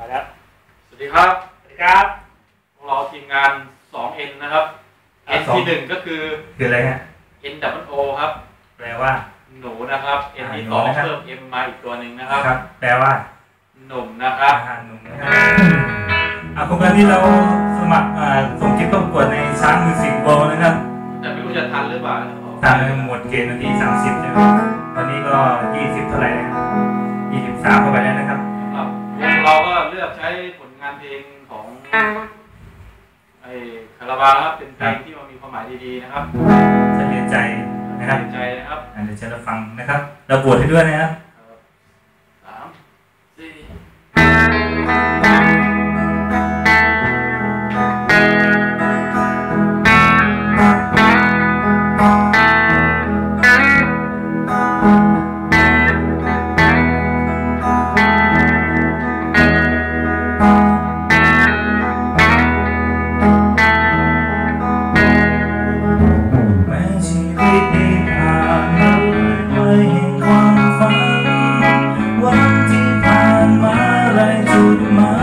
มาแล้ว สวัสดีครับ สวัสดีครับพวกเราทีมงาน 2N นะครับ อะ N สอง ที่หนึ่งก็คือ คืออะไรฮะ N W O ครับ แปลว่า หนูนะครับ N อ่าที่หนูสองนะครับ เพิ่ม M มาอีกตัวหนึ่งนะครับ ครับ แปลว่าหนุ่มนะครับ อาหารหนุ่มนะครับอะโครงการที่เราสมัครอ่าส่งคลิปประกวดในช้างมิวสิกโบนะครับแต่ไม่รู้จะทันหรือเปล่านะครับตามหมวดเกณฑ์วันที่30นะครับตอนนี้ก็ 20 เท่าไหร่แล้ว23เข้าไปแล้วนะครับครับ เพลงของไอ้คาราบาวครับเป็นเพลงที่มันมีความหมายดีๆนะครับเสถียรใจนะครับเสียใจนะครับอะเดี๋ยวจะรับฟังนะครับเราบวชให้ด้วยนะครับ ไรจุ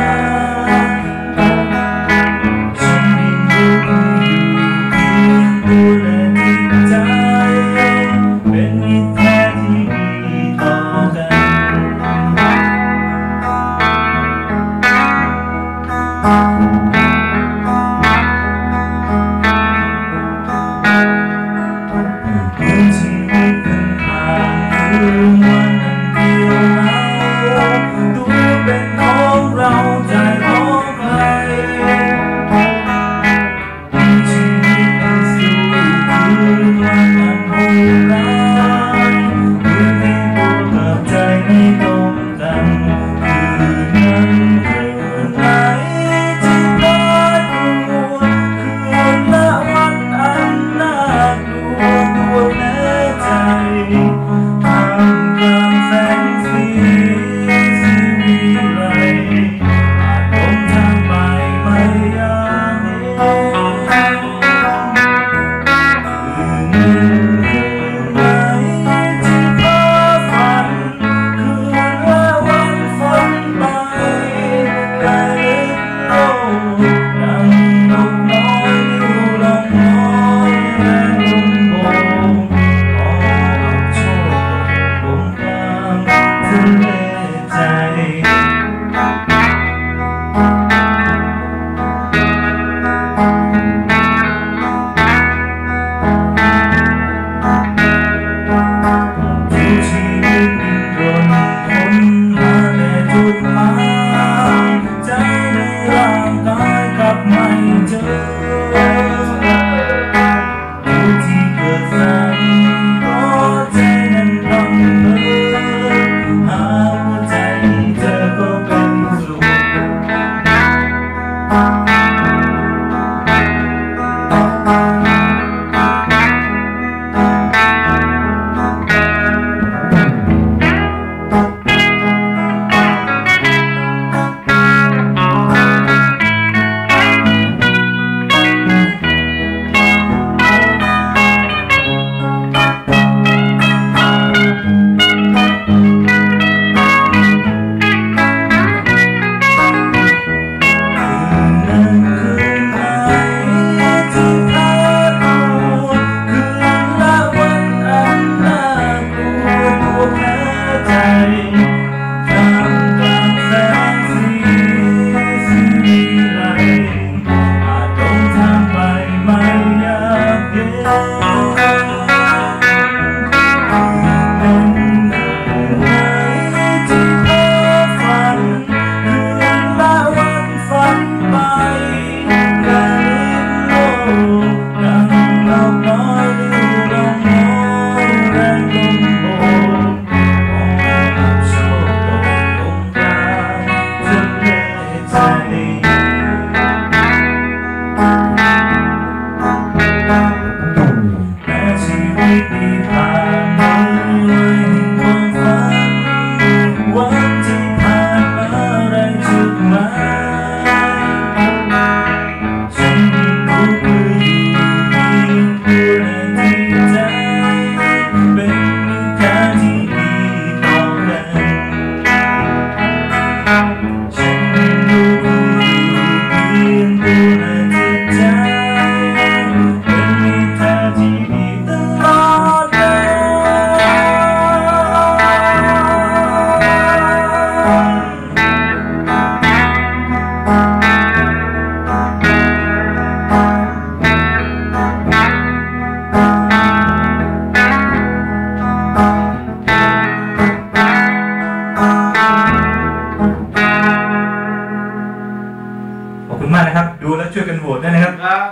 คุณมากนะครับ ดูแล้วช่วยกันโหวตด้วยนะครับครับ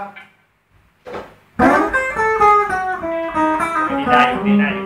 ไม่ได้อยู่ไม่ได้อยู่